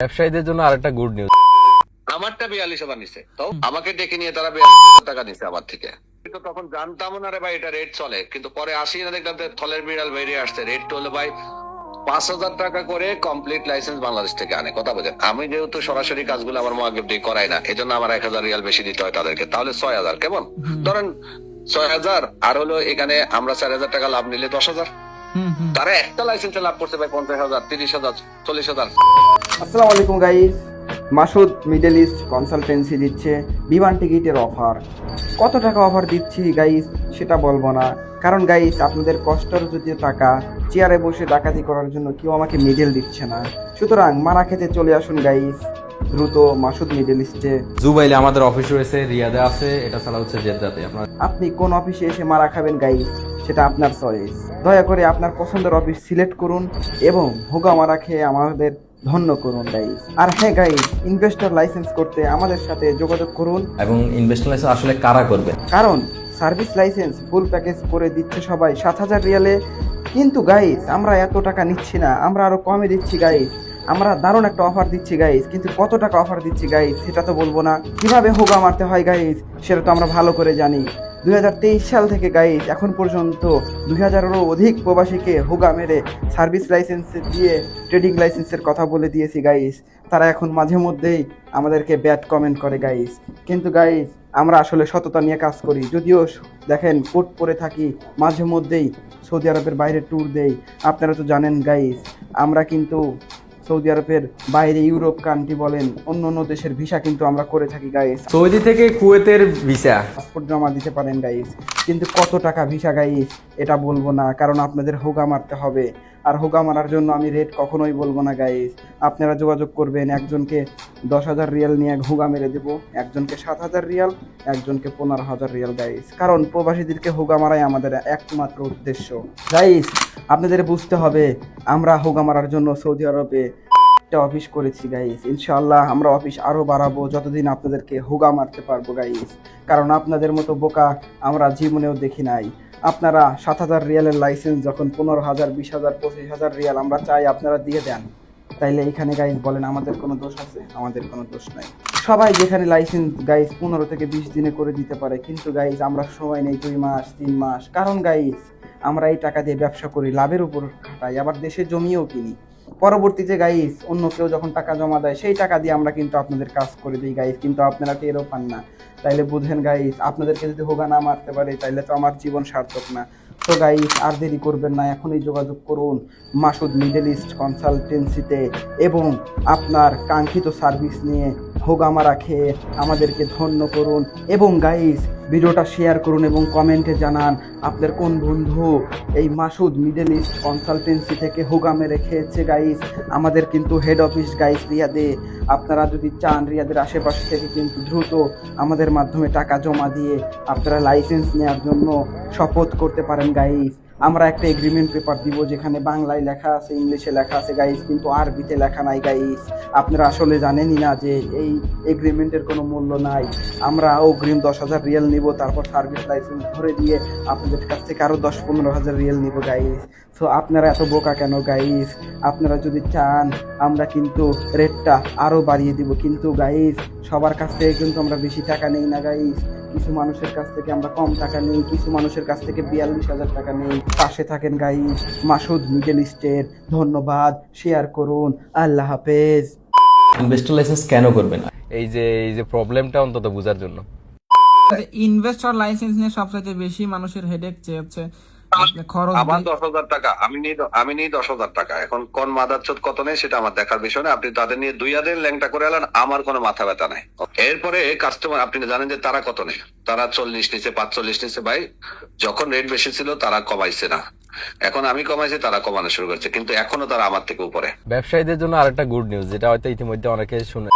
ব্যবসায়ীদের জন্য আরেকটা গুড নিউজ আমারটা বিয়াল্লিশ হাজার নিছে। তো আমাকে ডেকে নিয়ে তারা বিয়াল্লিশ টাকা নিছে আমার থেকে। কিন্তু তখন জানতাম না রে ভাই এটা রেট চলে। কিন্তু পরে আসি না দেখলাম থলের বিড়াল বেরিয়ে আসছে। রেট হলো ভাই পাঁচ হাজার টাকা করে কমপ্লিট লাইসেন্স বাংলাদেশ থেকে আনে। কথা বোঝেন? আমি যেহেতু সরাসরি কাজগুলো আমার মহাগিব দিয়ে করাই না এই জন্য আমার এক হাজার রিয়াল বেশি দিতে হয় তাদেরকে। তাহলে ছয় হাজার কেমন? ধরেন ছয় হাজার আর হলো এখানে আমরা চার হাজার টাকা লাভ নিলে দশ হাজার। তারা একটা লাইসেন্সে লাভ করছে ভাই পঞ্চাশ হাজার তিরিশ হাজার চল্লিশ হাজার। আসসালামু আলাইকুম guys Masud middle east consultancy দিচ্ছে বিমান টিকিটের অফার কত টাকা অফার দিচ্ছি গাইস সেটা বলব না। কারণ গাইস আপনাদের কষ্টের যদি টাকা চেয়ারে বসে ডাকাতি করার জন্য কেউ আমাকে মিডল দিচ্ছে না। সুতরাং মারা খেতে চলে আসুন গাইস দ্রুত মাসুদ মিডল ইস্টে জুবাইলে আমাদের অফিস রয়েছে রিয়াদে আছে এটা ছাড়া হচ্ছে জেদ্দাতে। আপনার আপনি কোন অফিসে এসে মারা খাবেন গাইস সেটা আপনার চয়েস দয়া করে আপনার পছন্দের অফিস সিলেক্ট করুন এবং ভোগা মারা খেয়ে আমাদের ধন্য করুন গাইস আর হ্যাঁ গাইস ইনভেস্টর লাইসেন্স করতে আমাদের সাথে যোগাযোগ করুন। এবং ইনভেস্টমেন্ট লাইসেন্স আসলে কারা করবে? কারণ সার্ভিস লাইসেন্স ফুল প্যাকেজ করে দিচ্ছে সবাই সাত হাজার রিয়ালে। কিন্তু গাইস আমরা এত টাকা নিচ্ছি না আমরা আরও কমে দিচ্ছি গাইস আমরা দারুণ একটা অফার দিচ্ছি গাইজ কিন্তু কত টাকা অফার দিচ্ছি গাইস সেটা তো বলব না। কীভাবে হোগা মারতে হয় গাইস সেটা তো আমরা ভালো করে জানি। দুই হাজার তেইশ সাল থেকে গাইস এখন পর্যন্ত দুই হাজারেরও অধিক প্রবাসীকে হোগা মেরে সার্ভিস লাইসেন্স দিয়ে ট্রেডিং লাইসেন্সের কথা বলে দিয়েছি গাইস তারা এখন মাঝে মধ্যেই আমাদেরকে ব্যাড কমেন্ট করে গাইস কিন্তু গাইজ আমরা আসলে সততা নিয়ে কাজ করি। যদিও দেখেন কোট পরে থাকি, মাঝে মধ্যেই সৌদি আরবের বাইরে ট্যুর দেই। আপনারা তো জানেন গাইস আমরা কিন্তু সৌদি আরবের বাইরে ইউরোপ কান্ট্রি বলেন অন্য অন্য দেশের ভিসা কিন্তু আমরা করে থাকি গাইস সৌদি থেকে কুয়েতের ভিসা পাসপোর্ট জমা দিতে পারেন গাইস কিন্তু কত টাকা ভিসা গাইস, এটা বলব না, কারণ আপনাদের হোগা মারতে হবে। আর হোগা মারার জন্য আমি রেট কখনোই বলব না গাইস। আপনারা যোগাযোগ করবেন, একজনকে দশ হাজার রিয়াল নিয়ে এক হোগা মেরে দেবো, একজনকে সাত হাজার রিয়াল, একজনকে পনেরো হাজার রিয়াল গাইস। কারণ প্রবাসীদেরকে হোগা মারাই আমাদের একমাত্র উদ্দেশ্য। গাইস, আপনাদের বুঝতে হবে, আমরা হোগা মারার জন্য সৌদি আরবে একটা অফিস করেছি গাইস ইনশাআল্লাহ আমরা অফিস আরও বাড়াবো, যতদিন আপনাদেরকে হোগা মারতে পারব গাইস কারণ আপনাদের মতো বোকা আমরা জীবনেও দেখি নাই। আপনারা সাত হাজার রিয়ালের লাইসেন্স যখন পনেরো হাজার, বিশ হাজার, পঁচিশ হাজার রিয়াল আমরা চাই, আপনারা দিয়ে দেন। তাইলে এখানে গাইস বলেন, আমাদের কোনো দোষ আছে? আমাদের কোনো দোষ নাই। সবাই যেখানে লাইসেন্স গাইস পনেরো থেকে বিশ দিনে করে দিতে পারে, কিন্তু গাইস আমরা সময় নেই দুই মাস, তিন মাস। কারণ গাইস আমরা এই টাকা দিয়ে ব্যবসা করি, লাভের উপর খাটাই, আবার দেশে জমিও কিনি। পরবর্তীতে গাইস অন্য কেউ যখন টাকা জমা দেয়, সেই টাকা দিয়ে আমরা কিন্তু আপনাদের কাজ করে দিই গাইস কিন্তু আপনারা টেরও পান না। তাইলে বুঝেন গাইস আপনাদেরকে যদি হোগা না মারতে পারে, তাইলে তো আমার জীবন সার্থক না। তো গাইস আর দেরি করবেন না, এখনই যোগাযোগ করুন মাসুদ মিডল ইস্ট কনসালটেন্সিতে এবং আপনার কাঙ্ক্ষিত সার্ভিস নিয়ে হোগামারা খেয়ে আমাদেরকে ধন্য করুন। এবং গাইস ভিডিওটা শেয়ার করুন এবং কমেন্টে জানান আপনার কোন বন্ধু এই মাসুদ মিডল ইস্ট কনসালটেন্সি থেকে হুগামে রেখেছে গাইস আমাদের কিন্তু হেড অফিস গাইস রিয়াদে। আপনারা যদি চান রিয়াদের আশেপাশে থেকে কিন্তু দ্রুত আমাদের মাধ্যমে টাকা জমা দিয়ে আপনারা লাইসেন্স নেওয়ার জন্য শপথ করতে পারেন গাইস আমরা একটা এগ্রিমেন্ট পেপার দিব যেখানে বাংলায় লেখা আছে, ইংলিশে লেখা আছে গাইস কিন্তু আরবিতে লেখা নাই গাইস আপনারা আসলে জানেনই না যে এই এগ্রিমেন্টের কোনো মূল্য নাই। আমরা অগ্রিম দশ হাজার রিয়েল নিব, তারপর সার্ভিস লাইসেন্স ধরে দিয়ে আপনাদের কাছ থেকে আরও দশ পনেরো হাজার রিয়েল নিব গাইস সো আপনারা এত বোকা কেন গাইস আপনারা যদি চান, আমরা কিন্তু রেটটা আরও বাড়িয়ে দিব। কিন্তু গাইস সবার কাছ থেকে কিন্তু আমরা বেশি টাকা নেই না গাইস কিছু মানুষের কাছ থেকে আমরা কম টাকা নিই কিছু মানুষের কাছ থেকে বিয়াল্লিশ হাজার টাকা নিই। পাশে থাকেন গাই মাসুদ মিডল ইস্টের ধন্যবাদ শেয়ার করুন আল্লাহ হাফেজ। ইনভেস্টর লাইসেন্স কেন করবেন? এই যে এই যে প্রবলেমটা অন্তত বোঝার জন্য। ইনভেস্টর লাইসেন্স নিয়ে সবচেয়ে বেশি মানুষের হেডেক চেয়ে খরচ আমার দশ হাজার টাকা আমি নিই আমি নিই দশ হাজার টাকা। এখন কোন মাদার চোদ কত নেই সেটা আমার দেখার বিষয় না আপনি তাদের নিয়ে দুই হাজার ল্যাংটা করে এলেন আমার কোনো মাথা ব্যথা নাই। এরপরে কাস্টমার আপনি জানেন যে তারা কত নেই তারা চল্লিশ নিচে পাঁচচল্লিশ নিচে ভাই যখন রেট বেশি ছিল তারা কমাইছে না। এখন আমি কমাইছি তারা কমানো শুরু করছে। কিন্তু এখনও তারা আমার থেকে উপরে। ব্যবসায়ীদের জন্য আরেকটা গুড নিউজ যেটা হয়তো ইতিমধ্যে অনেকে শুনে